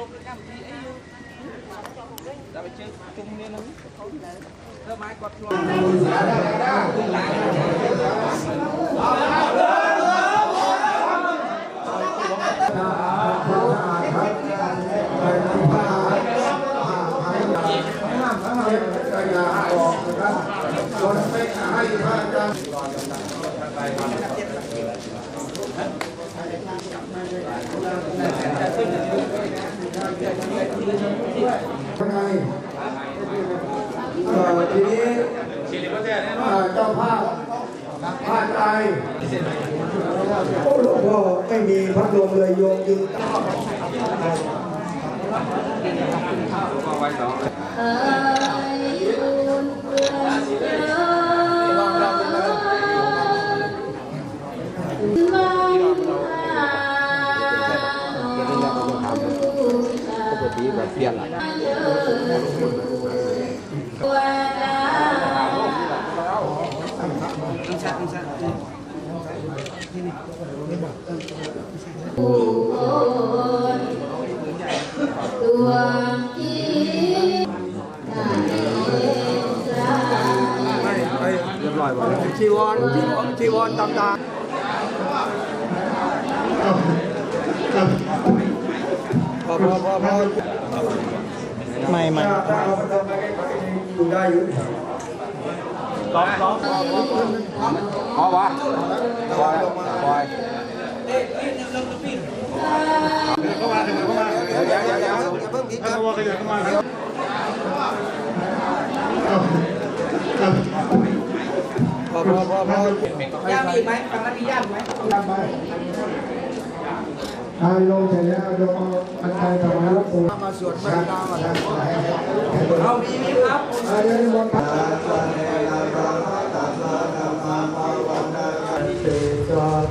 លោកកម្មវិធីអីយូរតែជើងជុំគ្នានឹងធ្វើម៉េចគាត់ឆ្លងឲ្យ ยังไงเอ่อทีนี้เจ้าภาพพาใจโอ้หลวงพ่อไม่มีพัดลมเลยโยมยืนเอ่ย ปกติแบบเปลี่ยนละตัว ดาผู้คนดวงจิตนาเอสราเรียบร้อยหมดแล้วจีวรจีวรจีวรตำตาพอพอพอพอไม่ไม่ถ้าเอาไปทำอะไรก็อยู่ได้อยู่พอวะปล่อยปล่อยเดี๋ยวเดี๋ยวเดี๋ยวเดี๋ยวอย่าเพิ่งทิ้งครับพอพอพอพอย่ามีไหมฟังแล้วมีย่ามไหมย่ำไป ทายลงเสร็จแล้วโยมเอาอันใดถวายหลวงปู่มาสวดไม่ตามอะไรเอามีมีครับเดี๋ยวนิมนพระ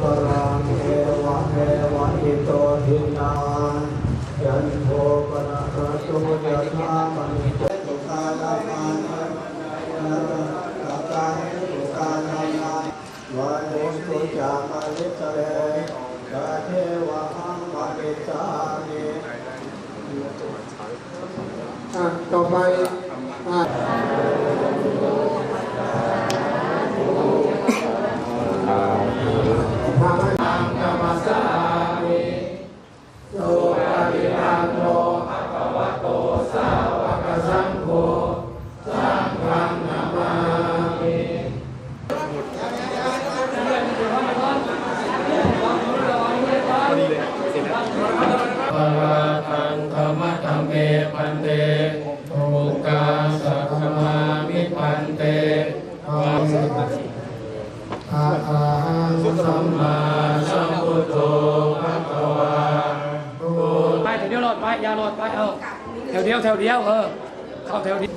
ปรังเอวะเอวะอิโตทินังยันโทปนะระโตยะธามณิโตตุกาลามานะตัตตังตุกาลามาวะโยตุจามาลิสเรกะเทวะ หังวะเิสามิอะต่อไปอะ เมพันเตโอกาสัพพมามิพันเตวังอาหังสัมมาสัมพุทโธภะคะวาไปแถวเดียวหลอดไปยาวหลอดไปเอาแถวเดียวแถวเดียวเออเข้าแถวเดียว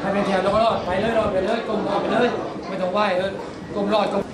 ให้เป็นแถวแล้วก็รอดไปเลยรอดไปเลยกลมรอดไปเลยไม่ต้องไหวเออกลมรอดกลม